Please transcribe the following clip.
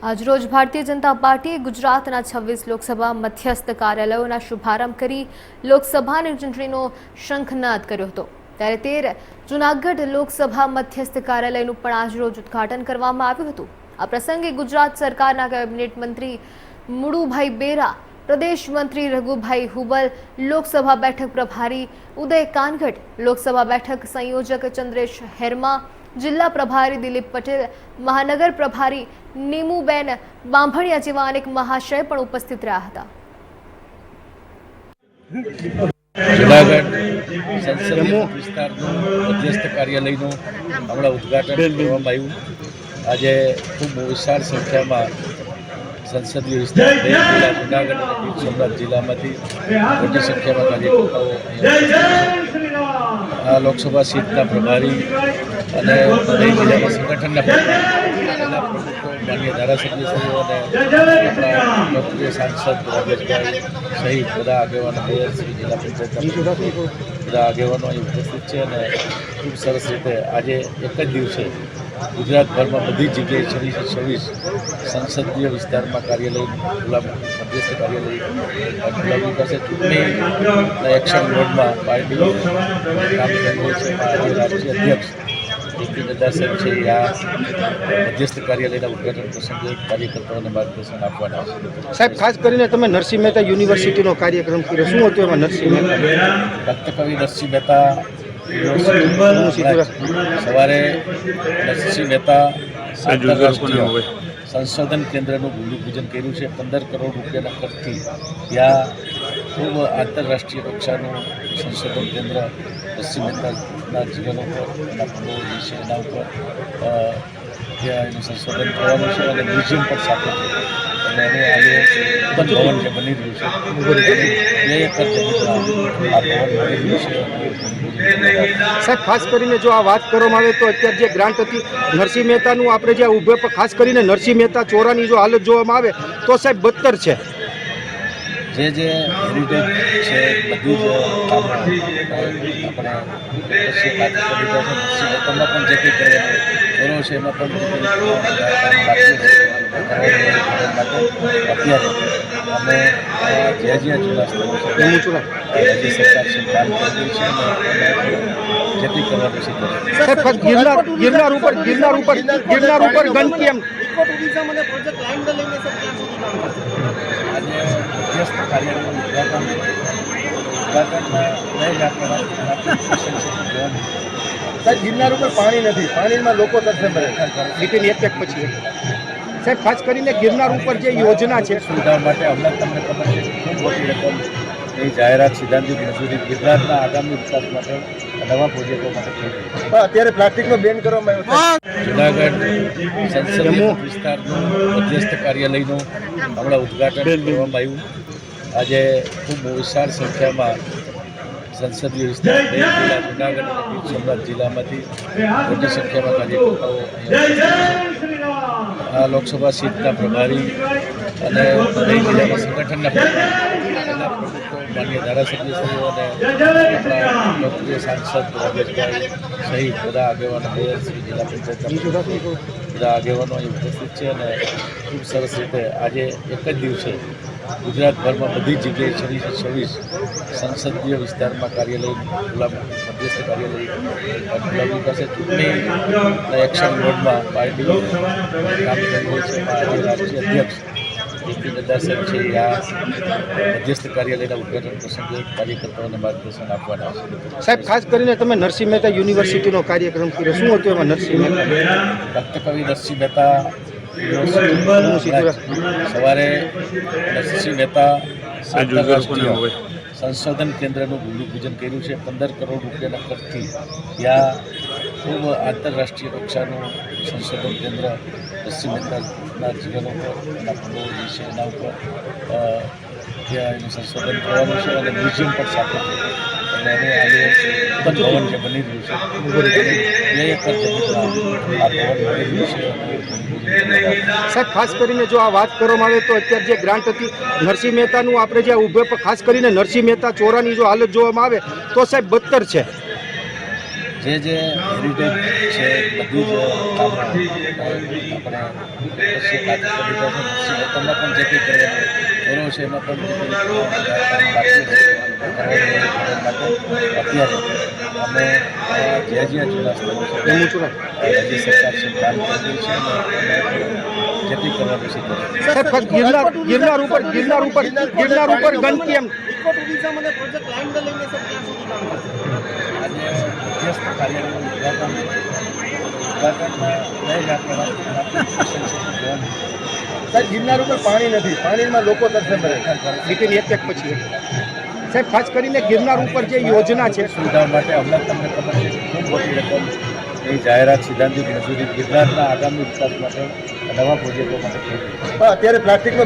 આજરોજ ભારતીય જનતા પાર્ટીએ ગુજરાતના છવ્વીસ લોકસભા મધ્યસ્થ કાર્યાલયોના શુભારંભ કરી લોકસભાની ચૂંટણીનો શંખનાદ કર્યો હતો. ત્યારે તેર જૂનાગઢ લોકસભા મધ્યસ્થ કાર્યાલયનું પણ આજરોજ ઉદ્ઘાટન કરવામાં આવ્યું હતું. આ પ્રસંગે ગુજરાત સરકારના કેબિનેટ મંત્રી મુળુભાઈ બેરા, પ્રદેશ મંત્રી રઘુભાઈ હુબલ, લોકસભા બેઠક પ્રભારી ઉદય કાનગઢ, લોકસભા બેઠક સંયોજક ચંદ્રેશ હેરમા જિલ્લા પ્રભારી દિલીપ પટેલ, મહાનગર પ્રભારી નીમુબેન બાંભણિયા જેવા અનેક મહાશય પણ ઉપસ્થિત રહ્યા હતા. જુનાગઢ સંસદીય વિસ્તારનું મધ્યસ્થ કાર્યાલયનું હમણાં ઉદઘાટન કરવામાં આવ્યું. આજે ખૂબ વિશાળ સંખ્યામાં સંસદીય વિસ્તાર બે જિલ્લા, જુનાગઢ અને સોમનાથ જિલ્લામાંથી મોટી સંખ્યામાં કાર્યકર્તાઓ આ લોકસભા સીટના પ્રભારી અને દરેક જિલ્લાના સંગઠનના માન્ય ધારાસભ્યશ્રીઓ અને આપણા લોકપ્રિય સાંસદ રાજેશભાઈ સહિત બધા આગેવાનો મેયરશ્રી જિલ્લા પંચાયતના બધા આગેવાનો અહીં ઉપસ્થિત છે અને ખૂબ સરસ રીતે આજે એક જ દિવસે ગુજરાતભરમાં બધી જગ્યાએ છવ્વીસ છવ્વીસ સંસદીય વિસ્તારમાં કાર્યાલય મધ્યસ્થ કાર્યાલય ગુલાબી પાસે ચૂંટણીના એક્શન મોડમાં પાર્ટી કામ કરી છે. રાષ્ટ્રીય અધ્યક્ષ જેપી નડ્ડા સાહેબ છે. એ આ મધ્યસ્થ કાર્યાલયના ઉદઘાટન પ્રસંગે કાર્યકર્તાઓને માર્ગદર્શન આપવાના છે. સાહેબ ખાસ કરીને તમે નરસિંહ મહેતા યુનિવર્સિટીનો કાર્યક્રમ કર્યો. શું હતું એમાં નરસિંહ મહેતા? ભક્તકવિ નરસિંહ મહેતા સવારે નરસિંહ મહેતા સંશોધન કેન્દ્રનું ભૂમિપૂજન કર્યું છે. પંદર કરોડ રૂપિયાના ખર્ચથી ત્યાં ખૂબ આંતરરાષ્ટ્રીય કક્ષાનું સંશોધન કેન્દ્ર નરસિંહ મહેતાના જીવન ઉપર એના પૂર્વજ વિશે એના ઉપર ત્યાં એનું સંશોધન કરવાનું છે અને મ્યુઝિયમ પણ સાથે છે. અને એનું આજે ભવન જે બની રહ્યું છે. સાહેબ, ખાસ કરીને જો આ વાત કરવામાં આવે તો અત્યારે જે ગ્રાન્ટ હતી નરસિંહ મહેતાનું, આપણે જે ઉભે ખાસ કરીને નરસિંહ મહેતા ચોરાની જો હાલત જોવામાં આવે તો સાહેબ બદતર છે. જે જે હેરિટેજ છે બધું જ આપણે પણ જે કંઈ ચોરો છે એમાં પણ અત્યારે અમે જ્યાં જ્યાં જુદા સ્થળો છે રાજ્ય સરકાર છે કામ કરેલું છે અને અમે જે કરવાનું છે કરીશું. સાહેબ ખાસ ગિરનાર ગિરનાર ઉપર ગિરનાર ઉપર ગિરનાર ઉપર ગંદકી એમ. જોવાનું સાહેબ ગિરનાર ઉપર પાણી નથી. પાણીમાં લોકો તરસે ભરે નીતિન એક એક પછી સાહેબ ખાસ કરીને ગિરનાર ઉપર જે યોજના છે. સુવિધા માટે હમણાં તમને ખબર છે ખૂબ મોટી રકમ એ જાહેરાત સિદ્ધાંતિક મંજૂરી ગિરનારના આગામી વિકાસ માટે નવા પ્રોજેક્ટો માટે અત્યારે પ્લાસ્ટિકનો બેન કરવામાં આવ્યો જુનાગઢ સંસદીય વિસ્તારનું મધ્યસ્થ કાર્યાલયનું હમણાં ઉદ્ઘાટન કરવામાં આવ્યું. આજે ખૂબ વિશાળ સંખ્યામાં સંસદીય વિસ્તાર બે જિલ્લા જુનાગઢ અને ગીર સોમનાથ જિલ્લામાંથી મોટી સંખ્યામાં કાર્યકર્તાઓ આ લોકસભા સીટના પ્રભારી અને બે જિલ્લાના સંગઠનના પ્રમુખો, માન્ય ધારાસભ્યશ્રીઓ અને આપણા લોકપ્રિય સાંસદ રાજેશભાઈ સહિત બધા આગેવાનો મેયરશ્રી જિલ્લા પંચાયતના બધા આગેવાનો અહીં ઉપસ્થિત છે અને ખૂબ સરસ રીતે આજે એક જ દિવસે ગુજરાતભરમાં બધી જગ્યાએ છવ્વીસ છવ્વીસ સંસદીય વિસ્તારમાં કાર્યાલય ગુલામ મધ્યસ્થ કાર્યાલય ખુલ્લા પાસે ચૂંટણીના એક્શન મોડમાં પાર્ટી કામ કરી છે. આજે રાષ્ટ્રીય અધ્યક્ષ જેપી નડ્ડા સાહેબ છે. એ આ મધ્યસ્થ કાર્યાલયના ઉદઘાટન પ્રસંગે કાર્યકર્તાઓને માર્ગદર્શન આપવાના છે. સાહેબ ખાસ કરીને તમે નરસિંહ મહેતા યુનિવર્સિટીનો કાર્યક્રમ કર્યો. શું હતું એમાં નરસિંહ મહેતા? કવિ નરસિંહ મહેતા સવારે નરસિંહ મહેતા આંતરરાષ્ટ્રીય સંશોધન કેન્દ્રનું ભૂમિપૂજન કર્યું છે. પંદર કરોડ રૂપિયાના ખર્ચથી ત્યાં ખૂબ આંતરરાષ્ટ્રીય કક્ષાનું સંશોધન કેન્દ્ર નરસિંહ મહેતાના જીવન ઉપર એના વિશે એના ઉપર ત્યાં એનું સંશોધન કરવાનું છે અને મ્યુઝિયમ પણ સાથે છે. એટલે એનું આજે ભવન જે બની રહ્યું છે બે એકર જમીનમાં છે. સાહેબ, ખાસ કરીને જો આ વાત કરવામાં આવે તો અત્યારે જે ગ્રાન્ટ હતી નરસિંહ મહેતાનું, આપણે જે ઉભે ખાસ કરીને નરસિંહ મહેતા ચોરાની જો હાલત જોવામાં આવે તો સાહેબ બદતર છે. જે જે હેરિટેજ છે બધું જ આપણે પણ જે કંઈ કરવાનું કરો છે એમાં પણ અત્યારે અમે જ્યાં જ્યાં જૂના સ્થળો છે રાજ્ય સરકાર છે કામ કરી છે અમે કરવાનું છે ગિરનાર ગિરનાર ઉપર ગિરનાર ઉપર ગિરનાર ઉપર ગંદકી એમ. ઇકો ટુરિઝમ અને પ્રોજેક્ટ લાઈન લઈને સર ક્યાં સુધી કામ મધ્યસ્થ કાર્યાલયનું ઉદ્ઘાટન ઉદ્ઘાટનમાં સાહેબ ગિરનાર ઉપર પાણી નથી. પાણીમાં લોકો તરફે મરે નીતિન એક એક પછી સાહેબ ખાસ કરીને ગિરનાર ઉપર જે યોજના છે. સુવિધા માટે હમણાં તમને ખબર છે ખૂબ મોટી રકમ એ જાહેરાત સિદ્ધાંતિક મંજૂરી ગિરનારના આગામી વિકાસ માટે નવા પ્રોજેક્ટો માટે અત્યારે પ્લાસ્ટિકનો